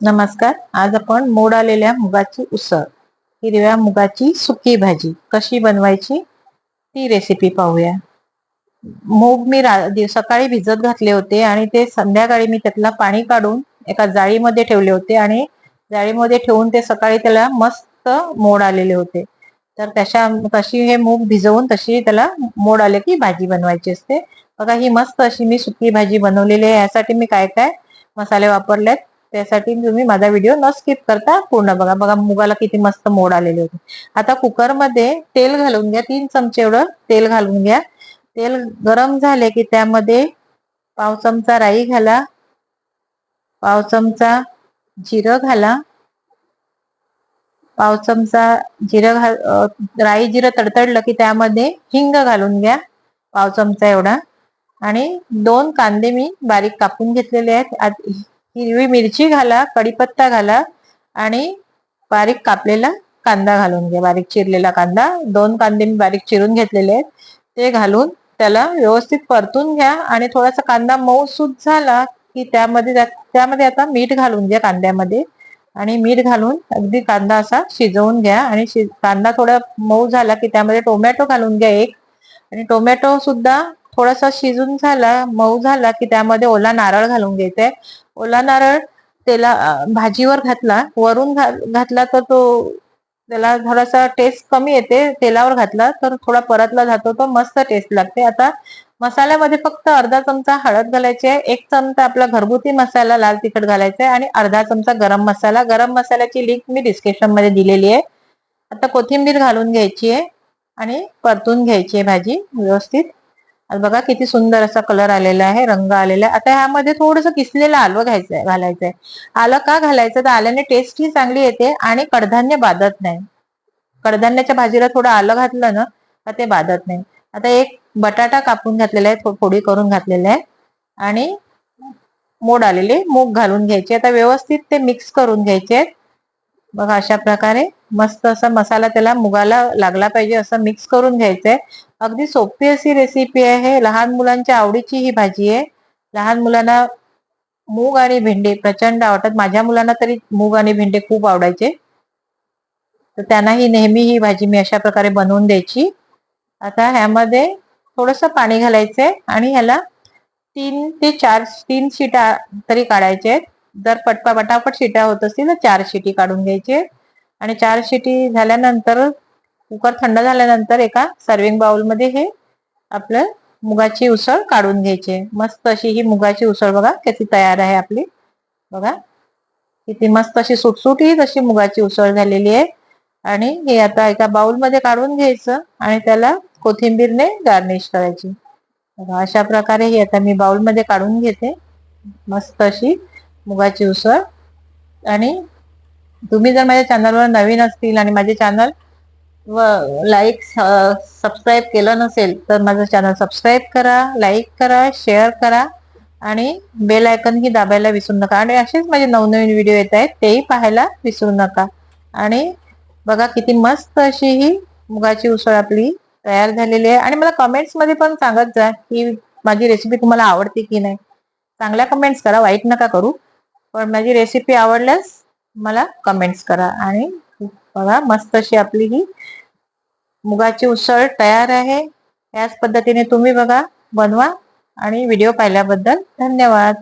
नमस्कार. आज आपण मोड आलेल्या मुगाची उसळ. हिरव्या मुगाची सुकी भाजी. कशी बनवायची ती रेसिपी पाहूया. मूग मी सकाळी भिजत घातले होते आणि ते संध्याकाळी मी त्यातला पाणी काढून एका जाळीमध्ये ठेवले होते आणि जाळीमध्ये ठेवून ते सकाळी त्याला मस्त मोड आलेले होते. तर त्याच्या तशी हे मूग भिजवून तशी त्याला मोड आले की भाजी बनवायची असते. बघा ही मस्त अशी मी सुकी भाजी बनवलेली आहे. यासाठी मी काय काय मसाले वापरलेत? त्यासाठी तुम्ही माझा व्हिडिओ न स्किप करता पूर्ण बघा. बघा मुगाला किती मस्त मोड आलेले होते. आता कुकरमध्ये तेल घालून घ्या. तीन चमचे एवढं तेल घालून घ्या. तेल गरम झाले की त्यामध्ये पाव चमचा राई घाला. पाव चमचा जिरं घाला. पाव चमचा जिरं घाल राई जिरं तडतडलं की त्यामध्ये हिंग घालून घ्या. पाव चमचा एवढा. आणि दोन कांदे मी बारीक कापून घेतलेले आहेत. हिरवी मिरची घाला कढीपत्ता घाला आणि बारीक कापलेला कांदा घालून घ्या. बारीक चिरलेला कांदा. दोन कांदे मी बारीक चिरून घेतलेले आहेत. ते घालून त्याला व्यवस्थित परतून घ्या आणि थोडासा कांदा मऊ सूत झाला की त्यामध्ये त्यामध्ये आता मीठ घालून घ्या कांद्यामध्ये. आणि मीठ घालून अगदी कांदा असा शिजवून घ्या आणि कांदा थोडा मऊ झाला की त्यामध्ये टोमॅटो घालून घ्या एक. आणि टोमॅटो सुद्धा थोडासा शिजून झाला मऊ झाला की त्यामध्ये ओला नारळ घालून घ्यायचा ओला नारळ तेला भाजीवर घातला. वरून घातला तर तो त्याला थोडासा टेस्ट कमी येते. तेलावर घातला तर थोडा परतला जातो. तो मस्त टेस्ट लागते. आता मसाल्यामध्ये फक्त अर्धा चमचा हळद घालायची आहे. एक चमचा आपला घरगुती मसाला लाल तिखट घालायचा आहे आणि अर्धा चमचा गरम मसाला. गरम मसाल्याची लिंक मी डिस्क्रिप्शनमध्ये दिलेली आहे. आता कोथिंबीर घालून घ्यायची आहे आणि परतून घ्यायची आहे भाजी व्यवस्थित. बघा किती सुंदर असा कलर आलेला आहे रंग आलेला आहे. आता ह्यामध्ये थोडस किसलेलं आलं घ्यायचंय घालायचंय. आलं का घालायचं? तर आल्याने टेस्ट ही चांगली येते आणि कडधान्य बाधत नाही. कडधान्याच्या भाजीला थोडं आलं घातलं ना तर ते बाधत नाही. आता एक बटाटा कापून घातलेला आहे फोडी करून घातलेला आहे. आणि मोड आलेले मूग घालून घ्यायचे. आता व्यवस्थित ते मिक्स करून घ्यायचे बघा अशा प्रकारे मस्त असा मसाला त्याला मुगाला लागला पाहिजे असं मिक्स करून घ्यायचंय. अगदी सोपी अशी रेसिपी आहे. लहान मुलांच्या आवडीची ही भाजी आहे. लहान मुलांना मूग आणि भेंडे प्रचंड आवडतात. माझ्या मुलांना तरी मूग आणि भेंडे खूप आवडायचे. तर त्यांनाही नेहमी ही भाजी मी अशा प्रकारे बनवून द्यायची. आता ह्यामध्ये थोडस पाणी घालायचंय आणि ह्याला तीन ते चार तीन शिटा तरी काढायचे आहेत. जर पटपा पटापट शिट्या होत असतील तर चार शिटी काढून घ्यायचे. आणि चार शिटी झाल्यानंतर कुकर थंड झाल्यानंतर एका सर्विंग बाउलमध्ये हे आपलं मुगाची उसळ काढून घ्यायची. मस्त अशी ही मुगाची उसळ बघा कशी तयार आहे आपली. बघा. किती मस्त अशी सुटसुटीत अशी मुगाची उसळ झालेली आहे. आणि हे आता एका बाउलमध्ये काढून घ्यायचं आणि त्याला कोथिंबीरने गार्निश करायची. अशा प्रकारे हे आता मी बाउलमध्ये काढून घेते. मस्त अशी मुगाची उसळ. आणि तुम्ही जर माझ्या चॅनलवर नवीन असतील आणि माझे चॅनल व लाईक सबस्क्राईब केलं नसेल तर माझं चॅनल सबस्क्राईब करा लाईक करा शेअर करा आणि बेल आयकन ही दाबायला विसरू नका. आणि असेच माझे नवनवीन व्हिडिओ येत आहेत तेही पाहायला विसरू नका. आणि बघा किती मस्त अशी ही मुगाची उसळ आपली तयार झालेली आहे. आणि मला कमेंट्समध्ये पण सांगत जा की माझी रेसिपी तुम्हाला आवडते की नाही. चांगल्या कमेंट्स करा वाईट नका करू. पण माझी रेसिपी आवडल्यास मला कमेंट्स करा. आणि बघा मस्त अशी आपली ही मुगाची उसळ तयार आहे. याच पद्धतीने तुम्ही बघा बनवा आणि व्हिडिओ पाहिल्याबद्दल धन्यवाद.